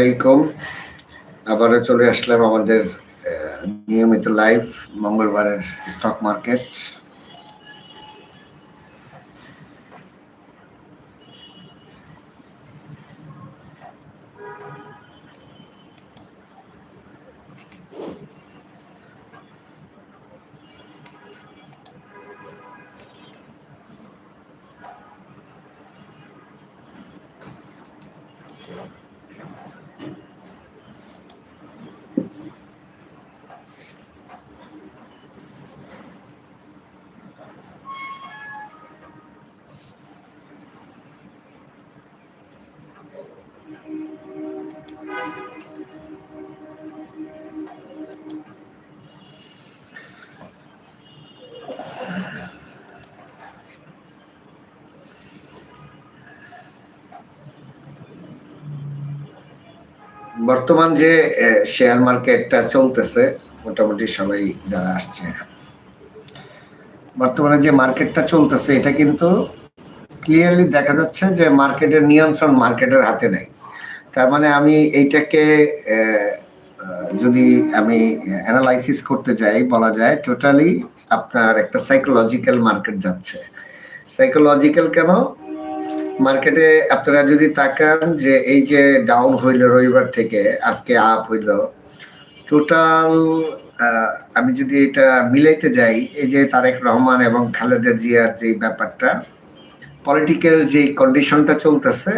আলাইকুম। আবারও চলে আসলাম আমাদের নিয়মিত লাইভ মঙ্গলবারের স্টক মার্কেট বর্তমান যে শেয়ার মার্কেটটা চলতেছে, মোটামুটি সবাই যারা আসছে। বর্তমানে যে মার্কেটটা চলতেছে, এটা কিন্তু ক্লিয়ারলি দেখা যাচ্ছে যে মার্কেটের নিয়ন্ত্রণ মার্কেটের হাতে নেই। তার মানে আমি এইটাকে যদি আমি অ্যানালাইসিস করতে যাই, বলা যায় টোটালি আপনার একটা সাইকোলজিক্যাল মার্কেট যাচ্ছে। সাইকোলজিক্যাল কেন? মার্কেটে আপনারা যদি তাকান যে এই যে ডাউন হইল রবিবার থেকে, আজকে আপ হইল টোটাল আমি যদি এটা মিলাইতে যাই, এই যে তারেক রহমান এবং খালেদা জিয়ার যে ব্যাপারটা পলিটিক্যাল যে কন্ডিশনটা চলতেছে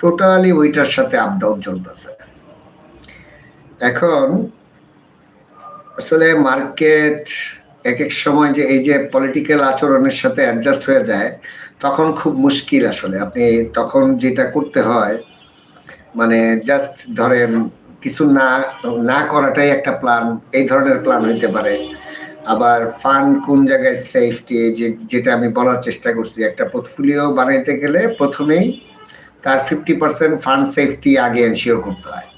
টোটালি ওইটার সাথে আপ ডাউন চলতেছে। এখন, আসলে মার্কেট এক এক সময় যে এই যে পলিটিক্যাল আচরণের সাথে অ্যাডজাস্ট হয়ে যায় তখন খুব মুশকিল আসলে। আপনি তখন যেটা করতে হয় মানে জাস্ট ধরেন কিছু না না করাটাই একটা প্ল্যান এই ধরনের প্ল্যান হইতে পারে। আবার ফান্ড কোন জায়গায় সেফটি যে যেটা আমি বলার চেষ্টা করছি, একটা পোর্টফোলিও বানাইতে গেলে প্রথমেই তার ফিফটি পার্সেন্ট ফান্ড সেফটি আগে এনশিওর করতে হয়।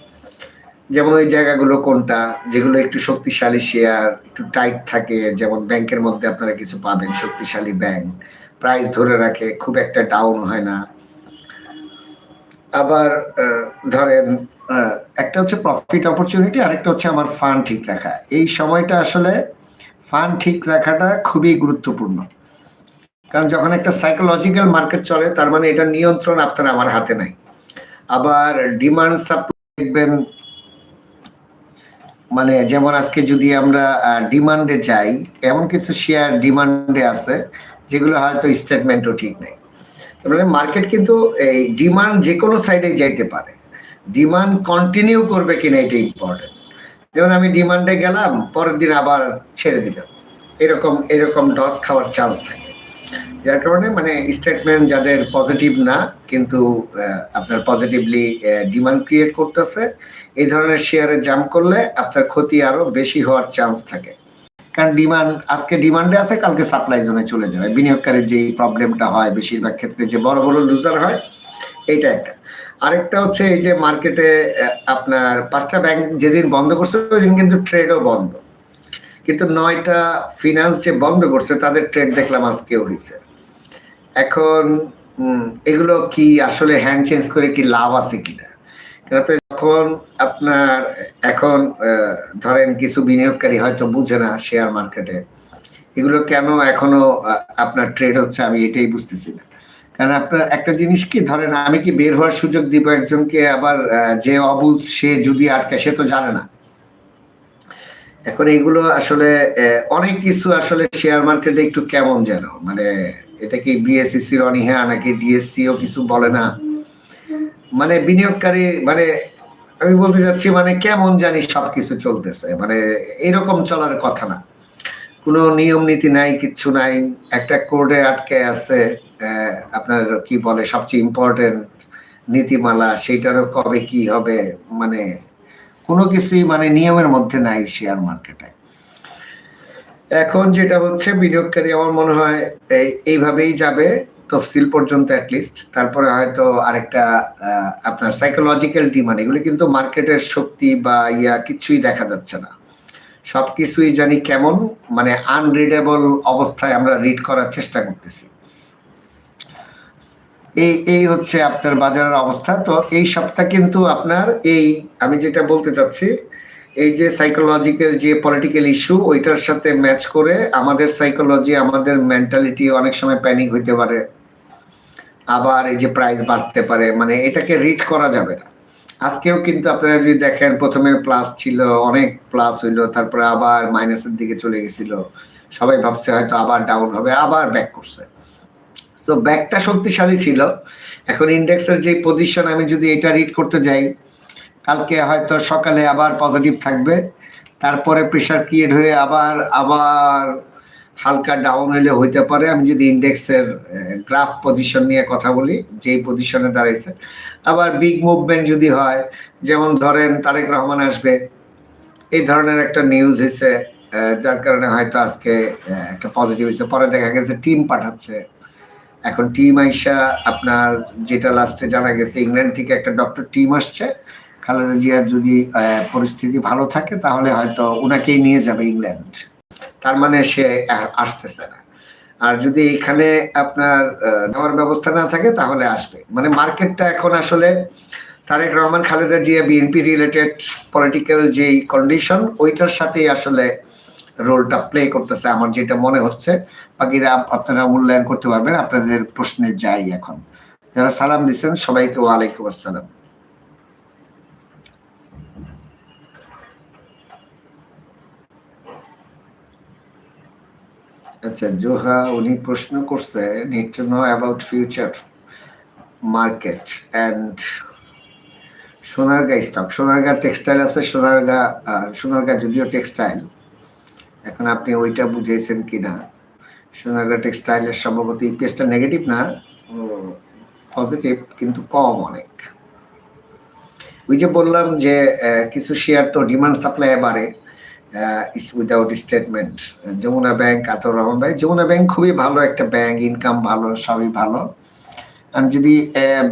যেমন ওই জায়গাগুলো কোনটা, যেগুলো একটু শক্তিশালী শেয়ার একটু টাইট থাকে, যেমন ব্যাংকের মধ্যে আপনারা কিছু পাবেন, শক্তিশালী ব্যাংক প্রাইস ধরে রাখে, খুব একটা ডাউন হয় না। আবার ধরেন একটা হচ্ছে প্রফিট অপরচুনিটি আরেকটা হচ্ছে আমার ফান্ড ঠিক রাখা। এই সময়টা আসলে ফান্ড ঠিক রাখাটা খুবই গুরুত্বপূর্ণ। কারণ যখন একটা সাইকোলজিক্যাল মার্কেট চলে, তার মানে এটা নিয়ন্ত্রণ আপনার আমার হাতে নাই। আবার ডিমান্ড সাপ্লাই দেখবেন মানে যেমন আজকে যদি আমরা ডিমান্ডে যাই, এমন কিছু শেয়ার ডিমান্ডে আছে যেগুলো হয়তো স্টেটমেন্টও ঠিক নেই। তার মানে মার্কেট কিন্তু এই ডিমান্ড যে কোনো সাইডে যাইতে পারে। ডিমান্ড কন্টিনিউ করবে কিনা এটা ইম্পর্টেন্ট যেমন আমি ডিমান্ডে গেলাম, পরের দিন আবার ছেড়ে দিলাম। এরকম এরকম ডস খাওয়ার চান্স থাকে। যার কারণে মানে স্টেটমেন্ট যাদের পজিটিভ না, কিন্তু আপনার পজিটিভলি ডিমান্ড ক্রিয়েট করতেছে, এই ধরনের শেয়ারে জাম্প করলে আপনার ক্ষতি আরও বেশি হওয়ার চান্স থাকে। কারণ ডিমান্ড আজকে ডিমান্ডে আছে, কালকে সাপ্লাই জোনে চলে যাবে। বিনিয়োগকারীর যে প্রবলেমটা হয়, বেশিরভাগ ক্ষেত্রে যে বড় বড় লুজার হয় এটা একটা। আরেকটা হচ্ছে এই যে মার্কেটে আপনার পাঁচটা ব্যাংক যেদিন বন্ধ করছে ওই দিন কিন্তু ট্রেডও বন্ধ। কিন্তু নয়টা ফিনান্স যে বন্ধ করছে, তাদের ট্রেড দেখলাম আজকেও হয়েছে। এখন এগুলো কি আসলে হ্যান্ড চেঞ্জ করে কি লাভ আছে কিনা? যখন আপনার, এখন ধরেন কিছু বিনিয়োগকারী হয়তো বুঝে না শেয়ার মার্কেটে এগুলো কেন এখনও আপনার ট্রেড হচ্ছে আমি এটাই বুঝতেছি না। কারণ আপনার একটা জিনিস কি, ধরেন আমি কি বের হওয়ার সুযোগ দিব একজনকে আবার যে অবুজ, সে যদি আটকে, সে তো জানে না। এখন এগুলো আসলে অনেক কিছু আসলে শেয়ার মার্কেটে একটু কেমন যেন? মানে এটা কি বিএসসিসির অনীহা নাকি ডিএসসিও কিছু বলে না? মানে বিনিয়োগকারী মানে আমি বলতে চাচ্ছি মানে কেমন জানি সবকিছু চলতেছে। মানে এরকম চলার কথা না। কোনো নিয়ম নীতি নাই, কিচ্ছু নাই। একটা কোডে আটকে আছে আপনার কি বলে, সবচেয়ে ইম্পর্টেন্ট নীতিমালা, সেইটারও কবে কি হবে মানে কোনো কিছুই মানে নিয়মের মধ্যে নাই শেয়ার মার্কেটে এখন যেটা হচ্ছে, বিনিয়োগকারী আমার মনে হয় এই- এইভাবেই যাবে। তফসিল পর্যন্ত অ্যাটলিস্ট তারপরে হয়তো আরেকটা আপনার সাইকোলজিক্যাল ডিমান্ড এগুলো কিন্তু মার্কেটের শক্তি বা ইয়া কিছুই দেখা যাচ্ছে না। সব কিছুই জানি কেমন মানে আনরিডেবল অবস্থায় আমরা রিড করার চেষ্টা করতেছি। এই এই হচ্ছে আপনার বাজারের অবস্থা। তো এই সপ্তাহ কিন্তু আপনার এই, আমি যেটা বলতে চাচ্ছি, এই যে সাইকোলজিক্যাল যে পলিটিক্যাল ইস্যু ওইটার সাথে ম্যাচ করে আমাদের সাইকোলজি আমাদের মেন্টালিটি অনেক সময় প্যানিক হইতে পারে। আবার এই যে প্রাইস বাড়তে পারে মানে এটাকে রিড করা যাবে না। আজকেও কিন্তু আপনারা যদি দেখেন, প্রথমে প্লাস ছিল, অনেক প্লাস হইল, তারপরে আবার মাইনাসের দিকে চলে গেছিল। সবাই ভাবছে হয়তো আবার ডাউন হবে, আবার ব্যাক করছে। সো ব্যাকটা শক্তিশালী ছিল। এখন ইন্ডেক্সের যে পজিশন আমি যদি এটা রিড করতে যাই, কালকে হয়তো সকালে আবার পজিটিভ থাকবে, তারপরে প্রেশার ক্রিয়েট হয়ে আবার আবার হালকা ডাউন হইলে হইতে পারে। আমি যদি ইন্ডেক্সের গ্রাফ পজিশন নিয়ে কথা বলি, যেই পজিশনে দাঁড়াইছে। আবার বিগ মুভমেন্ট যদি হয়, যেমন ধরেন তারেক রহমান আসবে, এই ধরনের একটা নিউজ হয়েছে যার কারণে হয়তো আজকে একটা পজিটিভ হয়েছে পরে দেখা গেছে টিম পাঠাচ্ছে। এখন টিম আইসা আপনার যেটা লাস্টে জানা গেছে ইংল্যান্ড থেকে একটা ডক্টর টিম আসছে। খালেদা জিয়ার যদি পরিস্থিতি ভালো থাকে, তাহলে হয়তো ওনাকেই নিয়ে যাবে ইংল্যান্ড তার মানে সে আসতেছে না। আর যদি এখানে আপনার নেওয়ার ব্যবস্থা না থাকে তাহলে আসবে। মানে মার্কেটটা এখন আসলে Tarek Rahman, Khaleda Zia, BNP related political যেই কন্ডিশন ওইটার সাথেই আসলে রোলটা প্লে করতেছে আমার যেটা মনে হচ্ছে। বাকিরা আপনারা মূল্যায়ন করতে পারবেন, আপনাদের প্রশ্নে যাই এখন। যারা সালাম দিচ্ছেন, সবাইকে ওয়ালাইকুম আসসালাম। আচ্ছা জোহা উনি প্রশ্ন করছে need to know about future market and Sonargaon stock Sonargaon textile আছে, সোনারগা সোনারগা যদিও টেক্সটাইল এখন আপনি ওইটা বুঝেছেন কিনা? সোনারগা টেক্সটাইলের সম্ভবত ইপিএসটা নেগেটিভ না? পজিটিভ কিন্তু কম অনেক। ওই যে বললাম যে কিছু শেয়ার তো ডিমান্ড সাপ্লাই বাড়ে। Without statement Jamuna bank Atar Rahman ভাই, যমুনা ব্যাংক খুবই ভালো একটা ব্যাংক ইনকাম ভালো, সবই ভালো। আমি যদি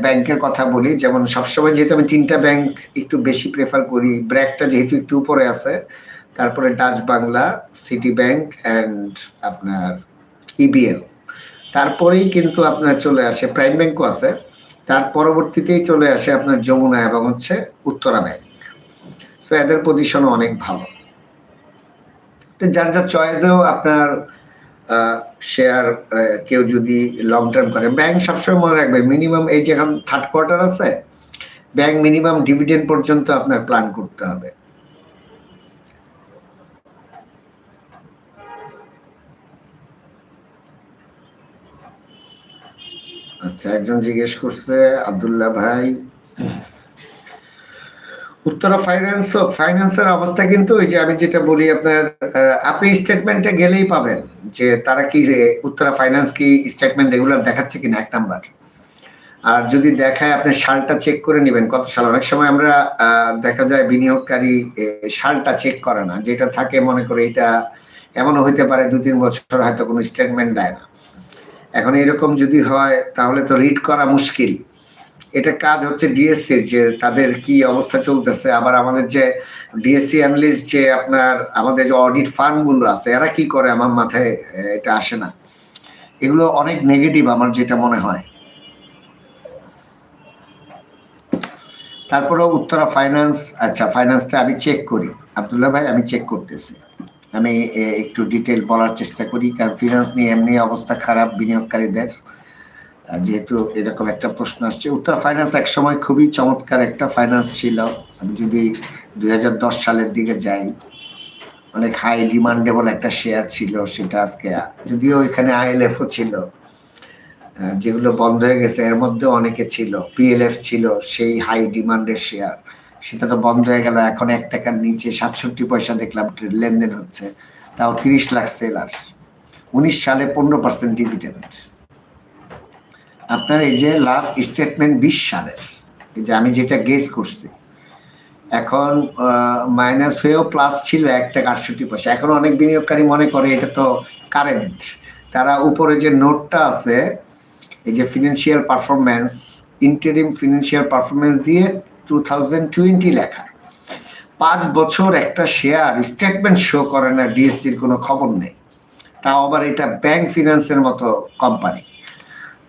ব্যাংকের কথা বলি, যেমন সবসময় যেহেতু আমি তিনটা ব্যাংক একটু বেশি প্রেফার করি ব্র্যাকটা যেহেতু একটু উপরে আছে, তারপরে Dutch Bangla city bank and আপনার ইবিএল তারপরেই কিন্তু আপনার চলে আসে প্রাইম ব্যাংকও আছে, তার পরবর্তীতেই চলে আসে আপনার যমুনা এবং হচ্ছে উত্তরা ব্যাংক সো এদের পজিশনও অনেক ভালো। যার যার চয়েসেও আপনার শেয়ার কেউ যদি লং টার্ম করে ব্যাংক সবসময় মনে রাখবে মিনিমাম এই যে এখন থার্ড কোয়ার্টার আছে ব্যাংক মিনিমাম ডিভিডেন্ড পর্যন্ত আপনার প্ল্যান করতে হবে। আচ্ছা একজন জিজ্ঞেস করছে, আবদুল্লাহ ভাই উত্তরা ফাইন্যান্স ফাইন্যান্সের অবস্থা কিন্তু ওই যে আমি যেটা বলি আপনার আপনি স্টেটমেন্টে গেলেই পাবেন যে তারা কি উত্তরা ফাইন্যান্স কি স্টেটমেন্ট রেগুলার দেখাচ্ছে কিনা, এক নাম্বার। আর যদি দেখায় আপনি সালটা চেক করে নেবেন, কত সাল? অনেক সময় আমরা দেখা যায় বিনিয়োগকারী সালটা চেক করে না। যেটা থাকে মনে করে এটা এমনও হইতে পারে, দু তিন বছর হয়তো কোনো স্টেটমেন্ট দেয় না। এখন এরকম যদি হয়, তাহলে তো রিড করা মুশকিল। এটা কাজ হচ্ছে ডিএসসি যে তাদের কি অবস্থা চলতেছে, আবার আমাদের যে ডিএসসি অ্যানালিস্ট যে আপনার আমাদের যে অডিট ফার্মগুলো আছে, এরা কি করে আমার মাথায় এটা আসে না। এগুলো অনেক নেগেটিভ আমার যেটা মনে হয়। তারপরেও উত্তরা ফাইন্যান্স আচ্ছা ফাইন্যান্সটা আমি চেক করি। আবদুল্লাহ ভাই, আমি চেক করতেছি। আমি একটু ডিটেল বলার চেষ্টা করি, কারণ ফিনান্স নিয়ে এমনি অবস্থা খারাপ বিনিয়োগকারীদের। যেহেতু এরকম একটা প্রশ্ন আসছে, উত্তর ফাইন্যান্স এক সময় খুবই চমৎকার একটা ফাইন্যান্স ছিল। আমি যদি দু হাজার দশ সালের দিকে যাই, অনেক হাই ডিমান্ডেবল একটা শেয়ার ছিল, সেটা আজকে, যদিও এখানে আইএলএফও ছিল। যেগুলো বন্ধ হয়ে গেছে, এর মধ্যে অনেকে ছিল পিএলএফ ছিল, সেই হাই ডিমান্ডের শেয়ার সেটা তো বন্ধ হয়ে গেল, এখন এক টাকার নিচে সাতষট্টি পয়সা দেখলাম লেনদেন হচ্ছে, তাও তিরিশ লাখ সেলার উনিশ সালে পনেরো পার্সেন্ট ডিভিডেন্ড আপনার এই যে লাস্ট স্টেটমেন্ট বিশ সালের, এই যে আমি যেটা গেস করছি, এখন মাইনাস হয়েও প্লাস ছিল এক টাকা আটষট্টি পয়সা। এখন অনেক বিনিয়োগকারী মনে করে এটা তো কারেন্ট তারা উপরে যে নোটটা আছে, এই যে financial performance interim financial performance দিয়ে টু থাউজেন্ড টোয়েন্টি লেখা। পাঁচ বছর একটা শেয়ার স্টেটমেন্ট শো করে না ডিএসসির কোনো খবর নেই। তাও আবার এটা ব্যাংক ফিনান্সের মতো কোম্পানি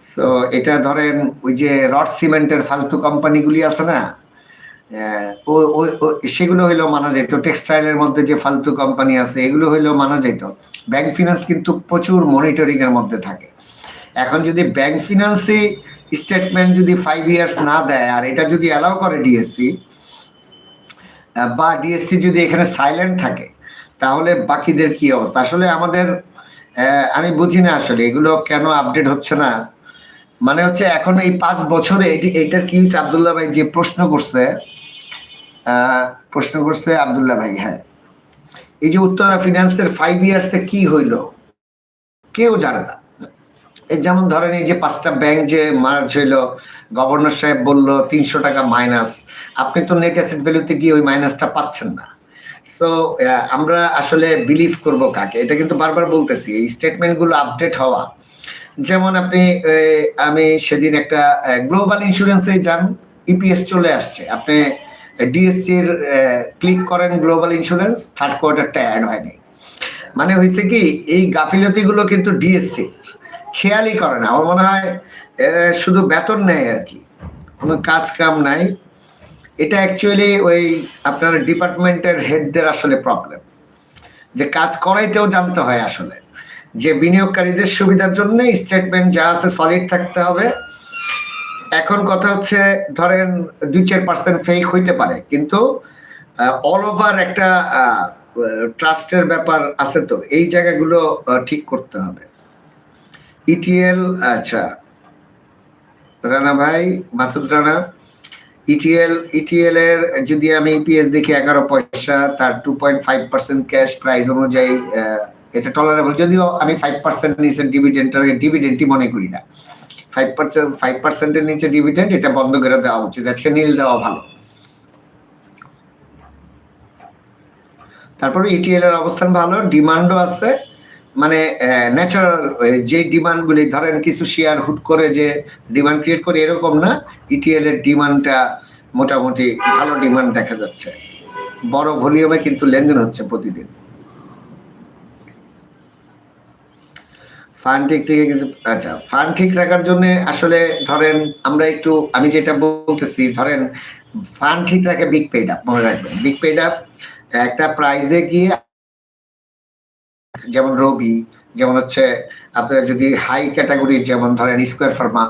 সো এটা ধরেন ওই যে রড সিমেন্টের ফালতু কোম্পানিগুলি আছে না? ও- সেগুলো হইলেও মানা যেত টেক্সটাইলের মধ্যে যে ফালতু কোম্পানি আছে, এগুলো হইলেও মানা যেত ব্যাংক ফিনান্স কিন্তু প্রচুর মনিটরিং এর মধ্যে থাকে। এখন যদি ব্যাংক ফিনান্সে স্টেটমেন্ট যদি ফাইভ ইয়ার্স না দেয়, আর এটা যদি অ্যালাউ করে ডিএসসি বা ডিএসসি যদি এখানে সাইলেন্ট থাকে, তাহলে বাকিদের কি অবস্থা? আসলে আমাদের আমি বুঝি না আসলে, এগুলো কেন আপডেট হচ্ছে না? মানে হচ্ছে এখন এই পাঁচ বছরে এটি এটার কি হয়েছে? আবদুল্লাহ ভাই যে প্রশ্ন করছে প্রশ্ন করছে আবদুল্লাহ ভাই হ্যাঁ। এই যে উত্তরা ফিনান্সের ফাইভ ইয়ার্সে কি হইল? কেউ জানে না। যেমন ধরেন এই যে পাঁচটা ব্যাংক যে মার্জ হইল গভর্নর সাহেব বলল তিনশো টাকা মাইনাস আপনি তো নেট অ্যাসেট ভ্যালুতে গিয়ে ওই মাইনাসটা পাচ্ছেন না। সো আমরা আসলে বিলিভ করব কাকে? এটা কিন্তু বারবার বলতেছি, এই স্টেটমেন্টগুলো আপডেট হওয়া। যেমন আপনি আমি সেদিন একটা গ্লোবাল ইন্স্যুরেন্সে যান ইপিএস চলে আসছে। আপনি ডিএসসির ক্লিক করেন গ্লোবাল ইন্স্যুরেন্স থার্ড কোয়ার্টারটা অ্যাড হয়নি মানে হয়েছে কি, এই গাফিলতিগুলো কিন্তু ডিএসসি খেয়ালই করে না। আমার মনে হয় শুধু বেতন নেয় আর কি। কোনো কাজ কাম নাই। এটা অ্যাকচুয়ালি ওই আপনার ডিপার্টমেন্টের হেডদের আসলে প্রবলেম যে কাজ করাইতেও জানতে হয় আসলে। যে বিনিয়োগকারীদের সুবিধার জন্য স্টেটমেন্ট যা আছে সলিড থাকতে হবে। এখন কথা হচ্ছে, ধরেন দুই চার পার্সেন্ট ফেক হইতে পারে, কিন্তু অল ওভার একটা ট্রাস্টের ব্যাপার আছে তো, এই জায়গাগুলো ঠিক করতে হবে। ইটিএল আচ্ছা। রানা ভাই, মাসুদ রানা ইটিএল ইটিএল এর যদি আমি ইপিএস দেখি এগারো পয়সা, তার two point five percent cash price অনুযায়ী এটা টলারেবল যদিও আমি ফাইভ পার্সেন্ট নিচে ডিভিডেন্ডটাকে ডিভিডেন্টই মনে করি না। ফাইভ পার্সেন্ট ফাইভ পার্সেন্টের নিচে ডিভিডেন্ড এটা বন্ধ করে দেওয়া উচিত। একটা নীল দেওয়া ভালো। তারপরে ইটিএল এর অবস্থান ভালো ডিমান্ডও আছে। মানে ন্যাচারাল যে ডিমান্ড গুলি, ধরেন কিছু শেয়ার হুট করে যে ডিমান্ড ক্রিয়েট করে, এরকম না। ইটিএল এর ডিমান্ডটা মোটামুটি ভালো ডিমান্ড দেখা যাচ্ছে। বড় ভলিউমে কিন্তু লেনদেন হচ্ছে প্রতিদিন। ফান্ড ঠিক রেখে কিছু আচ্ছা ফান্ড ঠিক রাখার জন্য আসলে ধরেন আমরা একটু, আমি যেটা বলতেছি, ধরেন ফান্ড ঠিক রাখে বিগ পেড আপ মনে রাখবেন। বিগ পেড আপ একটা প্রাইজে গিয়ে যেমন রবি, যেমন হচ্ছে আপনারা যদি হাই ক্যাটাগরির যেমন ধরেন স্কোয়ার ফার্মা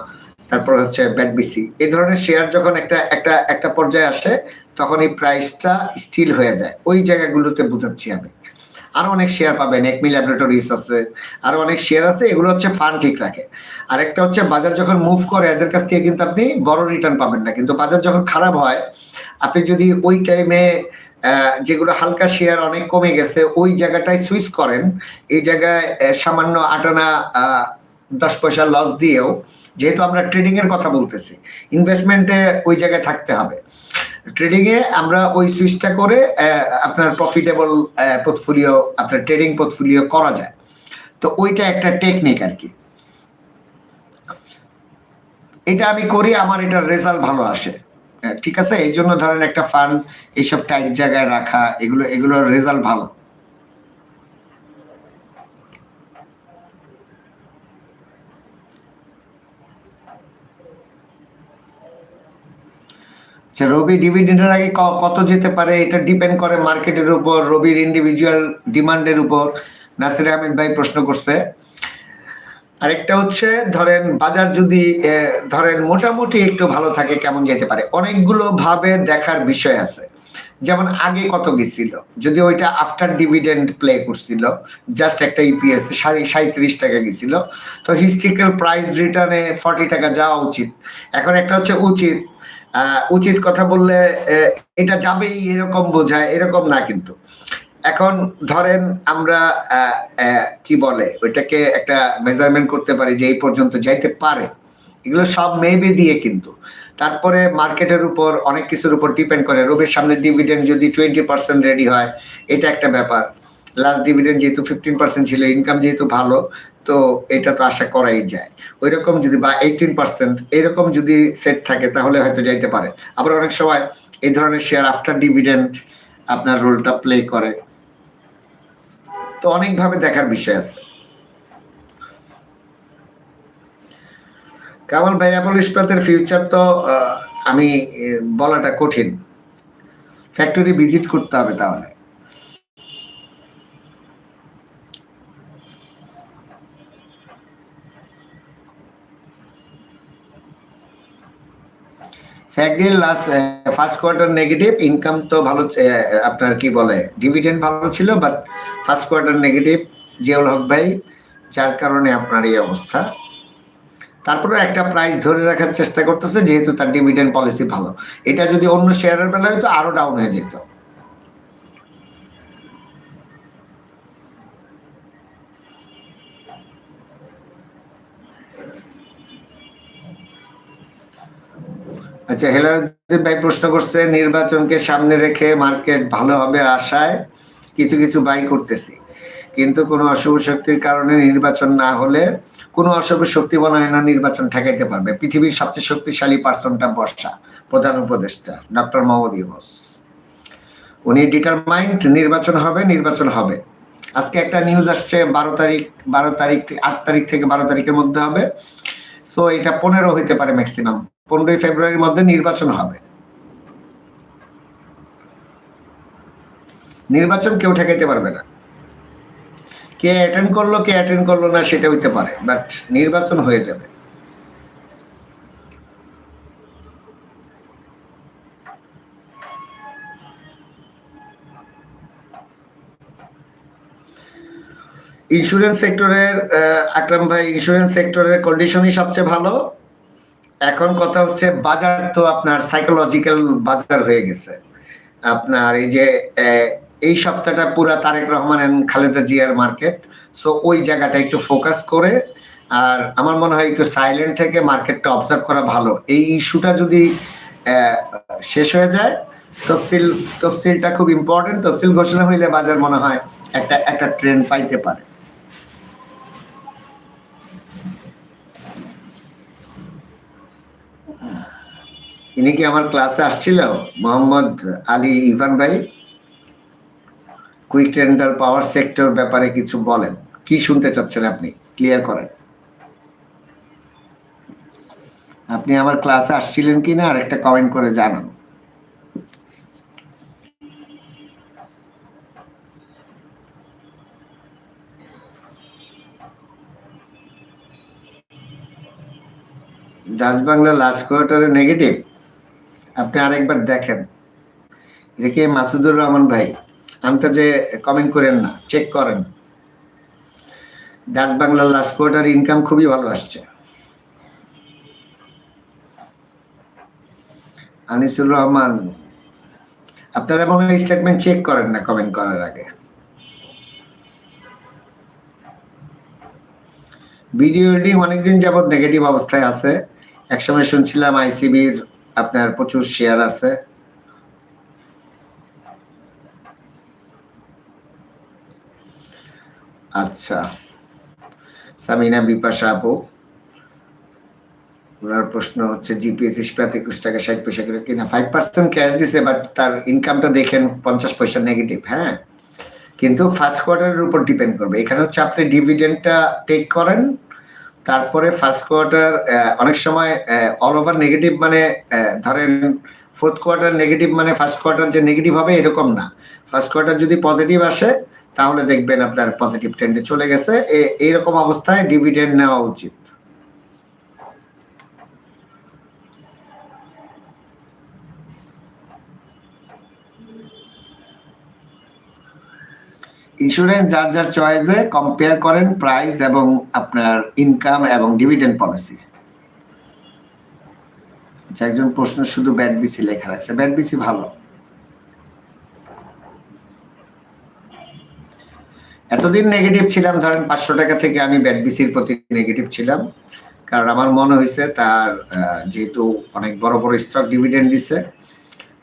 তারপর হচ্ছে ব্যাটবিসি এই ধরনের শেয়ার যখন একটা একটা একটা পর্যায়ে আসে, তখন এই প্রাইসটা স্টিল হয়ে যায়। ওই জায়গাগুলোতে বুঝাচ্ছি আমি। আরও অনেক শেয়ার পাবেন, একমি ল্যাবরেটরিজ আছে, আরও অনেক শেয়ার আছে, এগুলো হচ্ছে ফান্ড ঠিক রাখে। আরেকটা হচ্ছে বাজার যখন মুভ করে, এদের কাছ থেকে কিন্তু আপনি বড় রিটার্ন পাবেন না। কিন্তু বাজার যখন খারাপ হয়, আপনি যদি ওই টাইমে যেগুলো হালকা শেয়ার অনেক কমে গেছে, ওই জায়গাটায় সুইচ করেন। এই জায়গায় সামান্য আটানা দশ পয়সা লস দিয়েও, যেহেতু আমরা ট্রেডিং এর কথা বলতেছি ইনভেস্টমেন্টে ওই জায়গায় থাকতে হবে। ট্রেডিং এ আমরা ওই সুইচটা করে আপনার প্রফিটেবল পোর্টফোলিও আপনার ট্রেডিং পোর্টফোলিও করা যায়। তো ওইটা একটা টেকনিক আর কি। এটা আমি করি, আমার এটার রেজাল্ট ভালো আসে। ঠিক আছে, এই জন্য ধরেন একটা ফান্ড এইসব টাইট জায়গায় রাখা, এগুলো, এগুলোর রেজাল্ট ভালো। আচ্ছা রবি ডিভিডেন্ডের আগে কত যেতে পারে? এটা ডিপেন্ড করে মার্কেটের উপর, রবির ইন্ডিভিজুয়াল ডিমান্ডের উপর। নাসির আহমেদ ভাই প্রশ্ন করছে আরেকটা হচ্ছে, ধরেন বাজার যদি ধরেন মোটামুটি একটু ভালো থাকে, কেমন যেতে পারে? অনেকগুলো ভাবে দেখার বিষয় আছে। যেমন আগে কত গেছিল? যদি ওইটা আফটার ডিভিডেন্ড প্লে করছিল জাস্ট একটা ইপিএস সাঁত্রিশ টাকা গেছিল, তো হিস্ট্রিক্যাল প্রাইস রিটার্নে ফর্টি টাকা যাওয়া উচিত। এখন একটা হচ্ছে উচিত। উচিত কথা বললে এটা যাবেই, এরকম বোঝায়, এরকম না কিন্তু। এখন ধরেন আমরা কি বলে, ওইটাকে একটা মেজারমেন্ট করতে পারি যে এই পর্যন্ত যাইতে পারে। এগুলো সব মেবি দিয়ে কিন্তু। তারপরে মার্কেটের উপর অনেক কিছুর উপর ডিপেন্ড করে। রবির সামনে ডিভিডেন্ড যদি টোয়েন্টি পার্সেন্ট রেডি হয়, এটা একটা ব্যাপার। লাস্ট ডিভিডেন্ড যেহেতু ফিফটিন পার্সেন্ট ছিল ইনকাম যেহেতু ভালো, তো এটা তো আশা করাই যায়। ওই রকম যদি বা এইটিন পার্সেন্ট এরকম যদি সেট থাকে, তাহলে হয়তো যাইতে পারে। আবার অনেক সময় এই ধরনের শেয়ার আফটার ডিভিডেন্ড আপনার রোলটা প্লে করে। তো অনেকভাবে দেখার বিষয় আছে। কামাল ভাই, অ্যাপল ইস্পাতের ফিউচার তো আমি বলাটা কঠিন। ফ্যাক্টরি ভিজিট করতে হবে তাহলে। Factory last first quarter negative income তো ভালো আপনার কি বলে ডিভিডেন্ড ভালো ছিল but first quarter negative Ziaul Haque ভাই, যার কারণে আপনার এই অবস্থা। তারপরে একটা প্রাইস ধরে রাখার চেষ্টা করতেছে, যেহেতু তার ডিভিডেন্ড পলিসি ভালো। এটা যদি অন্য শেয়ারের বেলা হতো আরও ডাউন হয়ে যেত। আচ্ছা হেলারুদ্দিন ভাই প্রশ্ন করছে, নির্বাচনকে সামনে রেখে মার্কেট ভালো হবে আশায় কিছু কিছু বাই করতেছি। কিন্তু কোনো অশুভ শক্তির কারণে নির্বাচন না হলে কোনো অশুভ শক্তি হয় না নির্বাচন ঠেকাইতে পারবে। পৃথিবীর সবচেয়ে শক্তিশালী পার্সনটা বর্ষা, প্রধান উপদেষ্টা, ডক্টর মোহাম্মদ ইউনুস। উনি ডিটারমাইন্ড নির্বাচন হবে নির্বাচন হবে। আজকে একটা নিউজ আসছে, বারো তারিখ বারো তারিখ, আট তারিখ থেকে বারো তারিখের মধ্যে হবে। সো এটা পনেরো হইতে পারে ম্যাক্সিমাম পনেরোই ফেব্রুয়ারির মধ্যে নির্বাচন হবে। নির্বাচন কেউ ঠেকাইতে পারবে না। কে অ্যাটেন্ড করল, কে অ্যাটেন্ড করল না, সেটা হইতে পারে। বাট নির্বাচন হয়ে যাবে। ইন্স্যুরেন্স সেক্টরের আকরাম ভাই ইন্স্যুরেন্স সেক্টরের কন্ডিশনই সবচেয়ে ভালো। এখন কথা হচ্ছে বাজার তো আপনার সাইকোলজিক্যাল বাজার হয়ে গেছে। আপনার এই যে এই সপ্তাহটা পুরা তারেক রহমান এন্ড খালেদা জিয়ার মার্কেট সো ওই জায়গাটা একটু ফোকাস করে। আর আমার মনে হয় একটু সাইলেন্ট থেকে মার্কেটটা অবজার্ভ করা ভালো। এই ইস্যুটা যদি শেষ হয়ে যায়, তফসিল, তফসিলটা খুব ইম্পর্টেন্ট তফসিল ঘোষণা হইলে বাজার মনে হয় একটা একটা ট্রেন্ড পাইতে পারে। ইনি কি আমার ক্লাসে আসছিল? মোহাম্মদ আলী ইভান ভাই? কুইক রেন্টাল পাওয়ার সেক্টর ব্যাপারে কিছু বলেন। কি শুনতে চাচ্ছেন আপনি? ক্লিয়ার করেন। আপনি আমার ক্লাসে আসছিলেন কিনা আর একটা কমেন্ট করে জানান। ডাচ বাংলা লাস্ট কোয়ার্টারে নেগেটিভ আপনি আরেকবার দেখেন। এটা কি? মাসুদুর রহমান ভাই। আমি তো যে কমেন্ট করেন না চেক করেন। দাস বাংলার লাস্ট কোয়ার্টার ইনকাম খুবই ভালো আসছে। আনিসুর রহমান, আপনারা হয় স্টেটমেন্ট চেক করেন না কমেন্ট করার আগে। ভিডিও অনেকদিন যাবত নেগেটিভ অবস্থায় আছে। একসময় শুনছিলাম আইসিবির আপনার প্রচুর শেয়ার আছে। আচ্ছা। সামিনা বিপাশা আপু, ওনার প্রশ্ন হচ্ছে জিপিএস ইস্পাত একুশ টাকা, ষাট পয়সা করে কিনা? ফাইভ পার্সেন্ট ক্যাশ দিছে বাট তার ইনকামটা দেখেন, পঞ্চাশ পয়সা নেগেটিভ হ্যাঁ? কিন্তু ফার্স্ট কোয়ার্টারের উপর ডিপেন্ড করবে। এখানে হচ্ছে, আপনি ডিভিডেন্ডটা টেক করেন তারপরে ফার্স্ট কোয়ার্টার অনেক সময় অল ওভার নেগেটিভ মানে ধরেন ফোর্থ কোয়ার্টার নেগেটিভ মানে ফার্স্ট কোয়ার্টার যে নেগেটিভ হবে এরকম না। ফার্স্ট কোয়ার্টার যদি পজিটিভ আসে, তাহলে দেখবেন আপনার পজিটিভ ট্রেন্ডে চলে গেছে। এইরকম অবস্থায় ডিভিডেন্ড নেওয়া উচিত। ইন্স্যুরেন্স যার যার চয়েসে কম্পেয়ার করেন প্রাইস এবং আপনার ইনকাম এবং ডিভিডেন্ড পলিসি আচ্ছা একজন প্রশ্ন, শুধু ব্যাট বিসি লেখা রাখছে। ব্যাট বিসি ভালো। এতদিন নেগেটিভ ছিলাম, ধরেন পাঁচশো টাকা থেকে আমি ব্যাট বিসির প্রতি নেগেটিভ ছিলাম। কারণ আমার মনে হয়েছে তার যেহেতু অনেক বড় বড় স্টক ডিভিডেন্ড দিছে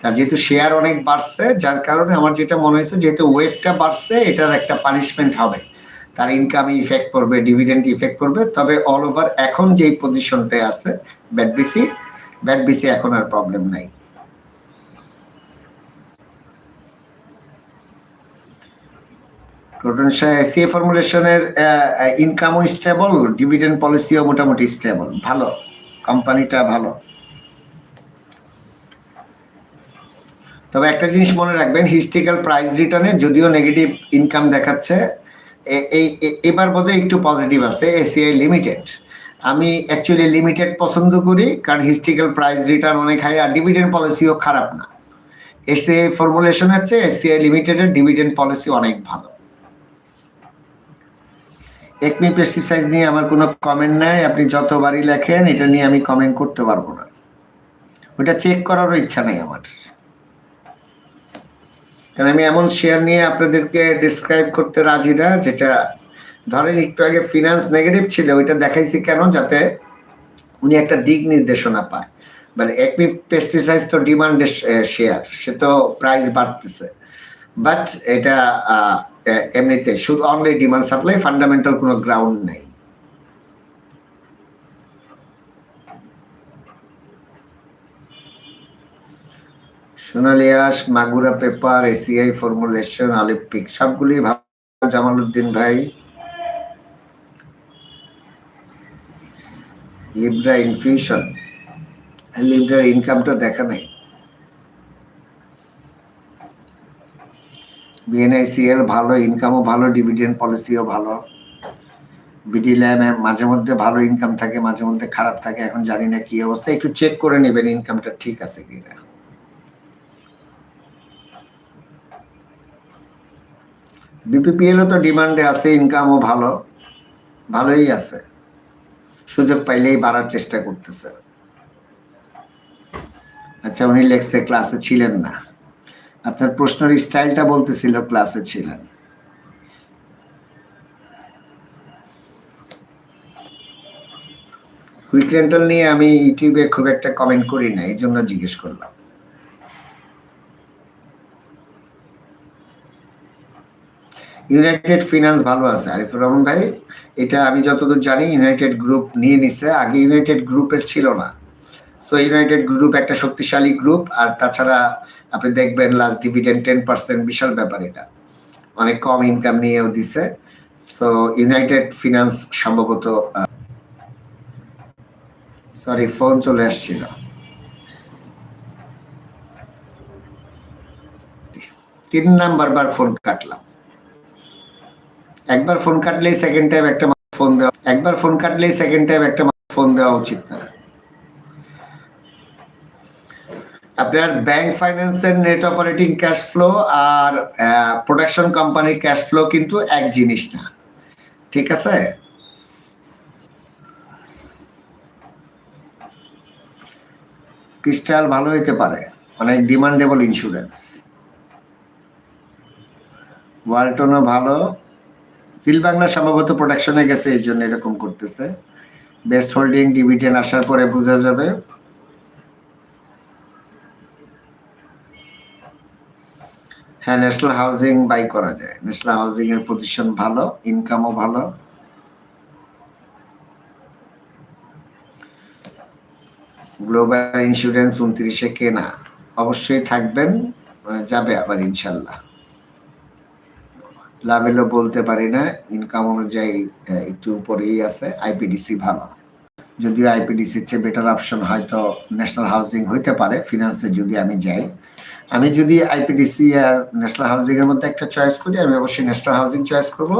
তার যেহেতু শেয়ার অনেক বাড়ছে, যার কারণে আমার যেটা মনে হয়েছে যেহেতু ওয়েটটা বাড়ছে, এটার একটা পানিশমেন্ট হবে। তার ইনকামে ইফেক্ট পড়বে ডিভিডেন্ড ইফেক্ট পড়বে। তবে অল ওভার এখন যেই পজিশনটায় আছে ব্যাট বিসি ব্যাট বিসি এখন আর প্রবলেম নাই। প্রোটন সি ফর্মুলেশনের ইনকামও স্টেবল ডিভিডেন্ড পলিসিও মোটামুটি স্টেবল ভালো। কোম্পানিটা ভালো। তবে একটা জিনিস মনে রাখবেন হিস্ট্রিক্যাল প্রাইস রিটার্নে যদিও নেগেটিভ ইনকাম দেখাচ্ছে এই এবার বোধহয় একটু পজিটিভ আছে এসিআই লিমিটেড আমি অ্যাকচুয়ালি লিমিটেড পছন্দ করি, কারণ হিস্ট্রিক্যাল প্রাইস রিটার্ন অনেক হাই আর ডিভিডেন্ড পলিসিও খারাপ না। এসিআই ফর্মুলেশন হচ্ছে এসিআই লিমিটেডের ডিভিডেন্ড পলিসি অনেক ভালো। একমি পেস্টিসাইড নিয়ে আমার কোনো কমেন্ট নাই, আপনি যতবারই লেখেন, এটা নিয়ে আমি কমেন্ট করতে পারব না। ওটা চেক করারও ইচ্ছা নেই আমার। কারণ আমি এমন শেয়ার নিয়ে আপনাদেরকে ডিসক্রাইব করতে রাজি না, যেটা ধরেন একটু আগে ফিনান্স নেগেটিভ ছিল, ওইটা দেখাইছি কেন? যাতে উনি একটা দিক নির্দেশনা পায়। মানে একমি পেস্টিসাইড তো ডিমান্ডের শেয়ার সে তো প্রাইস বাড়তেছে। বাট এটা এমনিতে শুধু অনলি ডিমান্ড সাপ্লাই ফান্ডামেন্টাল কোনো গ্রাউন্ড নেই। সোনালিয়াস Magura paper, ACI formulation Olympic সবগুলি ভালো। জামালউদ্দিন ভাই, লিব্রা ইনফিউশন। লিব্রার ইনকামটা দেখা নাই। বিএনআইসিএল ভালো ইনকামও ভালো ডিভিডেন্ড পলিসিও ভালো। বিডি ল্যাম মাঝে মধ্যে ভালো ইনকাম থাকে, মাঝে মধ্যে খারাপ থাকে, এখন জানি না কি অবস্থা। একটু চেক করে নেবেন ইনকামটা ঠিক আছে কিনা। বিপিপিএলও তো ডিমান্ডে আছে ইনকামও ভালো। ভালোই আছে। সুযোগ পাইলেই বাড়ার চেষ্টা করতেছে। আচ্ছা উনি লেখছে, ক্লাসে ছিলেন না। আপনার প্রশ্নের স্টাইলটা বলতেছিল, ক্লাসে ছিলেন। কুইক রেন্টাল নিয়ে আমি ইউটিউবে খুব একটা কমেন্ট করি না এই জন্য জিজ্ঞেস করলাম। ইউনাইটেড ফিনান্স ভালো আছে আরিফুর রহমান ভাই। এটা আমি যতদূর জানি ইউনাইটেড গ্রুপ নিয়ে নিছে। আগে ইউনাইটেড গ্রুপের ছিল না। সো ইউনাইটেড গ্রুপ একটা শক্তিশালী গ্রুপ আর তাছাড়া আপনি দেখবেন লাস্ট ডিভিডেন্ড টেন পার্সেন্ট বিশাল ব্যাপার এটা। অনেক কম ইনকাম নিয়েও দিছে। সো ইউনাইটেড ফিনান্স সম্ভবত সরি ফোন চলে আসছিল। তিন নাম্বার বার ফোন কাটলাম। একবার ফোন কাটলেই সেকেন্ড টাইম একটা ফোন দেওয়া একবার ফোন কাটলেই সেকেন্ড টাইম একটা ফোন দেওয়া উচিত না। আপনার ব্যাংক ফাইন্যান্সের নেট অপারেটিং ক্যাশ ফ্লো আর প্রোডাকশন কোম্পানির ক্যাশ ফ্লো কিন্তু এক জিনিস না। ঠিক আছে? ক্রিস্টাল ভালো হইতে পারে। অনেক ডিমান্ডেবল ইন্স্যুরেন্স ওয়ালটনও ভালো। সিল বাংলা সম্ভবত প্রোডাকশনে গেছে, এই জন্য এরকম করতেছে। বেস্ট হোল্ডিং ডিভিডেন্ড আসার পরে বোঝা যাবে। হ্যাঁ ন্যাশনাল হাউজিং বাই করা যায়। ন্যাশনাল হাউজিং এর পজিশন ভালো ইনকামও ভালো। গ্লোবাল ইন্স্যুরেন্স উনত্রিশে কেনা অবশ্যই থাকবেন যাবে আবার ইনশাল্লাহ। লাভ এলো বলতে পারি না ইনকাম অনুযায়ী একটু উপরেই আছে আইপিডিসি ভালো। যদিও আইপিডিসির চেয়ে বেটার অপশন হয়তো ন্যাশনাল হাউজিং হইতে পারে ফিনান্সে যদি আমি যাই। আমি যদি আইপিডিসি আর ন্যাশনাল হাউজিং এর মধ্যে একটা চয়েস করি, আমি অবশ্যই ন্যাশনাল হাউজিং চয়েস করব।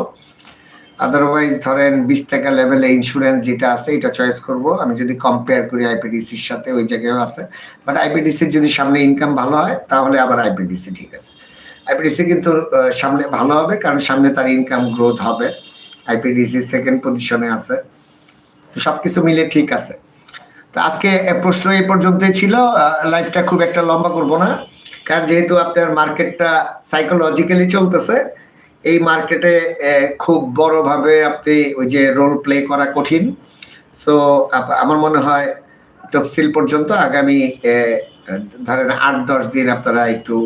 আদারওয়াইজ ধরেন বিশ টাকা লেভেলে ইন্স্যুরেন্স যেটা আছে, এটা চয়েস করব। আমি যদি কম্পেয়ার করি আইপিডিসির সাথে, ওই জায়গায়ও আছে। বাট আইপিডিসির যদি সামনে ইনকাম ভালো হয়, তাহলে আবার আইপিডিসি ঠিক আছে। আইপিডিসি কিন্তু সামনে ভালো হবে, কারণ সামনে তার ইনকাম গ্রোথ হবে। আইপিডিসি সেকেন্ড পজিশনে আছে। তো সবকিছু মিলে ঠিক আছে। তো আজকে প্রশ্ন এই পর্যন্তই ছিল। লাইফটা খুব একটা লম্বা করব না, কারণ যেহেতু আপনার মার্কেটটা সাইকোলজিক্যালি চলতেছে, এই মার্কেটে খুব বড়ভাবে আপনি ওই যে রোল প্লে করা কঠিন। সো আমার মনে হয় তফসিল পর্যন্ত আগামী ধরেন আট, দশ দিন আপনারা একটু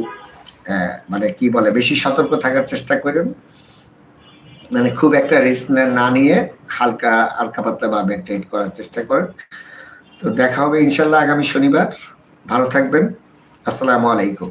মানে কি বলে, বেশি সতর্ক থাকার চেষ্টা করেন। মানে খুব একটা রিস্ক না নিয়ে হালকা হালকা পাতলা বা মেনটেন করার চেষ্টা করেন। তো দেখা হবে ইনশাল্লাহ আগামী শনিবার। ভালো থাকবেন। আসসালামু আলাইকুম।